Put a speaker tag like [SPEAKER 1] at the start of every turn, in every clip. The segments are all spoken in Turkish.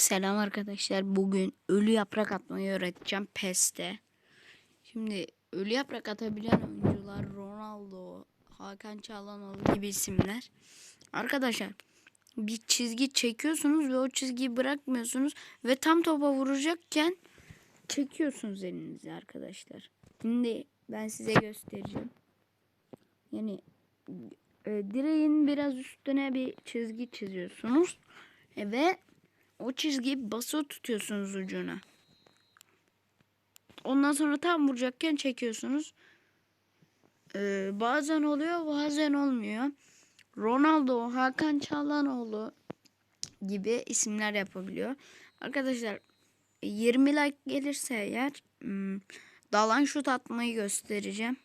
[SPEAKER 1] Selam arkadaşlar. Bugün ölü yaprak atmayı öğreteceğim PES'te. Şimdi ölü yaprak atabilen oyuncular Ronaldo, Hakan Çalhanoğlu gibi isimler. Arkadaşlar bir çizgi çekiyorsunuz ve o çizgiyi bırakmıyorsunuz ve tam topa vuracakken çekiyorsunuz elinizi arkadaşlar. Şimdi ben size göstereceğim. Yani e, direğin biraz üstüne bir çizgi çiziyorsunuz. E, ve o çizgiyi basılı tutuyorsunuz ucuna. Ondan sonra tam vuracakken çekiyorsunuz. Ee, bazen oluyor bazen olmuyor. Ronaldo, Hakan Çalhanoğlu gibi isimler yapabiliyor. Arkadaşlar 20 like gelirse eğer hmm, dalan şut atmayı göstereceğim.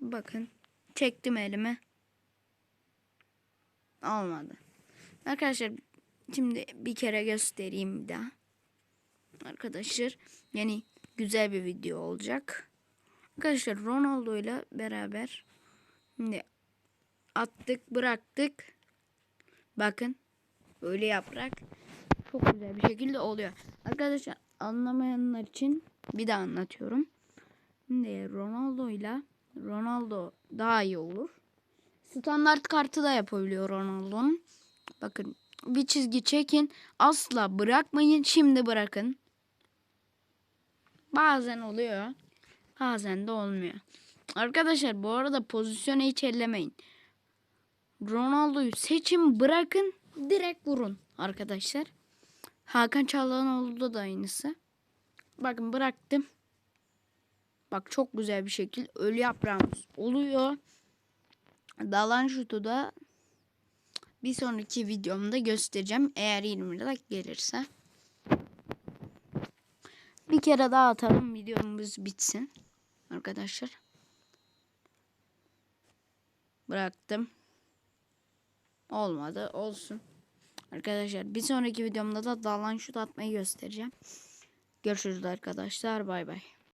[SPEAKER 1] Bakın çektim elime. Olmadı. Arkadaşlar şimdi bir kere göstereyim bir daha. Arkadaşlar yani güzel bir video olacak. Arkadaşlar Ronaldo ile beraber şimdi attık bıraktık. Bakın böyle yaprak çok güzel bir şekilde oluyor. Arkadaşlar anlamayanlar için bir daha anlatıyorum. Şimdi Ronaldo ile Ronaldo daha iyi olur. Standart kartı da yapabiliyor Ronaldo'nun. Bakın bir çizgi çekin. Asla bırakmayın. Şimdi bırakın. Bazen oluyor. Bazen de olmuyor. Arkadaşlar bu arada pozisyonu hiç ellemeyin. Ronaldo'yu seçin bırakın. Direkt vurun arkadaşlar. Hakan Çalhanoğlu'da da aynısı. Bakın bıraktım. Bak çok güzel bir şekil ölü yaprağımız oluyor. Dalan şutu da bir sonraki videomda göstereceğim. Eğer 20 like gelirse. Bir kere daha atalım videomuz bitsin. Arkadaşlar. Bıraktım. Olmadı. Olsun. Arkadaşlar bir sonraki videomda da dalan şut atmayı göstereceğim. Görüşürüz arkadaşlar. Bay bay.